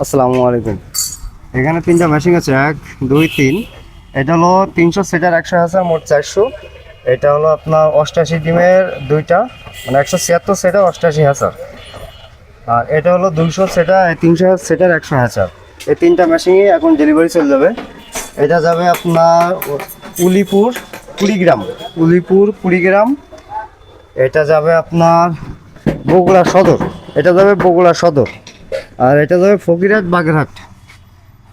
আসসালামু আলাইকুম। এখানে তিনটা মেশিন আছে, এক, দুই, তিন। এটা হলো তিনশো সিটার একশো হাজার, মোট চারশো। এটা হলো আপনার অষ্টাশি ডিমের দুইটা মানে একশো ছিয়াত্তর সেটার অষ্টাশি হাজার। আর এটা হলো দুইশো সেটা তিনশো সেটার একশো হাজার। এই তিনটা মেশিনই এখন ডেলিভারি চলে যাবে। এটা যাবে আপনার উলিপুর কুড়িগ্রাম। উলিপুর কুড়িগ্রাম। এটা যাবে আপনার বগুড়া সদর। এটা যাবে বগুড়া সদর। আর এটা যাবে ফকিরহাট বাগেরহাট।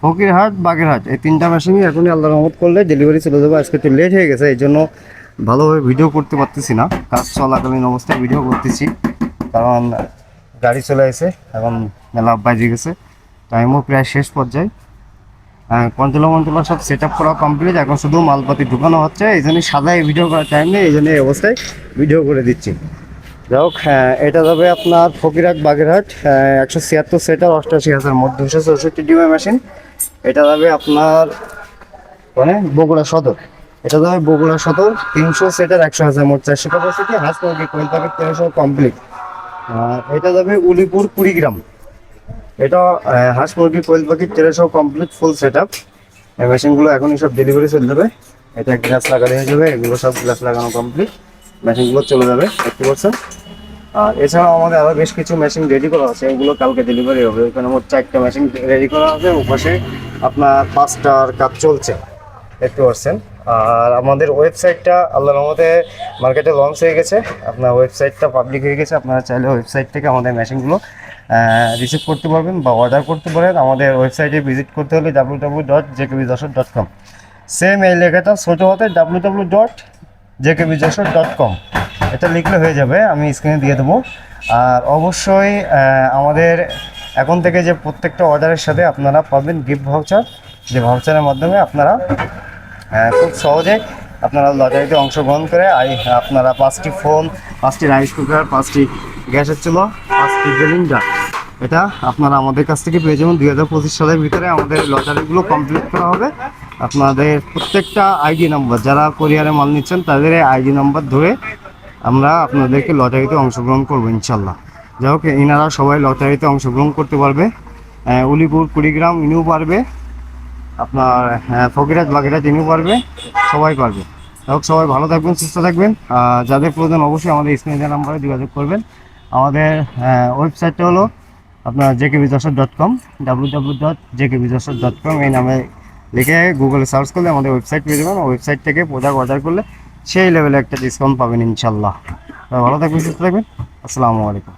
ফকিরহাট, বাগেরহাট, এই তিনটা মেশিনই এখনই আল্লাহ রহমত করলে ডেলিভারি চলে যাবে। আজকে একটু লেট হয়ে গেছে এই জন্য ভালোভাবে ভিডিও করতে পারতেছি না। কাজ চলাকালীন অবস্থায় ভিডিও করতেছি, কারণ গাড়ি চলে এসে এখন মেলা বাজে গেছে। টাইমও প্রায় শেষ পর্যায়ে। কন্ট্রোলা মন্ট্রোলা সব সেট আপ করা কমপ্লিট এখন শুধু মালপাতি ঢুকানো হচ্ছে এই জন্যই সাদায় ভিডিও করার টাইম নেই এই জন্য এই অবস্থায় ভিডিও করে দিচ্ছি। যাই হোক হ্যাঁ, এটা যাবে আপনার ফকিরহাট বাগেরহাট একশো ছিয়াত্তর সেটার অষ্টাশি হাজার মোট দুশো চৌষট্টি ডিমের মেশিন এটা যাবে আপনার মানে বগুড়া সদর। এটা যাবে বগুড়া সদর তিনশো সেটার একশো হাজার মোট চারশো ক্যাপাসিটি হাঁস মুরগি কোয়েল প্যাকেট তেরোশো কমপ্লিট আর এটা যাবে উলিপুর কুড়িগ্রাম। এটা হাঁস মুরগি কোয়েল পাখি তেরোশো কমপ্লিট ফুল সেট আপ মেশিনগুলো এখনই সব ডেলিভারি চলে যাবে এটা গ্লাস লাগানো হয়ে যাবে এগুলো সব গ্লাস লাগানো কমপ্লিট মেশিনগুলো চলে যাবে, দেখতে পাচ্ছেন? আর এছাড়াও আমাদের আরও বেশ কিছু মেশিন রেডি করা আছে, এগুলো কালকে ডেলিভারি হবে। ওখানে মোট চারটা মেশিন রেডি করা হবে ওপাশে আপনার পাঁচটার কাজ চলছে, দেখতে পাচ্ছেন। আর আমাদের ওয়েবসাইটটা আল্লাহর রহমতে মার্কেটে লঞ্চ হয়ে গেছে। আপনার ওয়েবসাইটটা পাবলিক হয়ে গেছে, আপনারা চাইলে ওয়েবসাইট থেকে আমাদের মেশিনগুলো রিসিভ করতে পারবেন বা অর্ডার করতে পারেন। আমাদের ওয়েবসাইটে ভিজিট করতে হলে W W dot JKB Jessore dot com same এই লেখাটা ছোটো হাতে W W dot JKB Jessore dot com এটা লিখলে হয়ে যাবে, আমি স্ক্রিনে দিয়ে দেবো। আর অবশ্যই আমাদের এখন থেকে যে প্রত্যেকটা অর্ডারের সাথে আপনারা পাবেন গিফট ভাউচার যে ভাউচারের মাধ্যমে আপনারা খুব সহজে আপনারা লটারিতে অংশগ্রহণ করে আই আপনারা পাঁচটি ফোন পাঁচটি রাইস কুকার পাঁচটি গ্যাসের চুলো, পাঁচটি সিলিন্ডার এটা আপনারা আমাদের কাছ থেকে পেয়ে যাবেন। দুই হাজার পঁচিশ সালের ভিতরে আমাদের লটারিগুলো কমপ্লিট করা হবে। আপনাদের প্রত্যেকটা আইডি নাম্বার, যারা কোরিয়ারে মাল নিচ্ছেন, তাদের আইডি নাম্বার ধরে আমরা আপনাদেরকে লটারিতে অংশগ্রহণ করব, ইনশাল্লাহ। যাই হোক, ইনারা সবাই লটারিতে অংশগ্রহণ করতে পারবে। উলিপুর, কুড়িগ্রাম, ইনিও পারবে। আপনার ফকিরাজ বাগেরাজ ইনিও পারবে। সবাই পারবে। যাই হোক, সবাই ভালো থাকবেন, সুস্থ থাকবেন। যাদের প্রয়োজন অবশ্যই আমাদের স্ক্রিনে নাম্বারে যোগাযোগ করবেন। আমাদের ওয়েবসাইটটা হলো আপনার JK বিজসর dot com W W dot JK বিজসর dot com এই নামে লিখে গুগলে সার্চ করলে আমাদের ওয়েবসাইট পেয়ে যাবেন। ওয়েবসাইট থেকে প্রোডাক্ট অর্ডার করলে সেই লেভেলে একটা ডিসকাউন্ট পাবেন ইনশাল্লাহ ভালো থাকবেন, সুস্থ থাকবেন। আসসালামু আলাইকুম।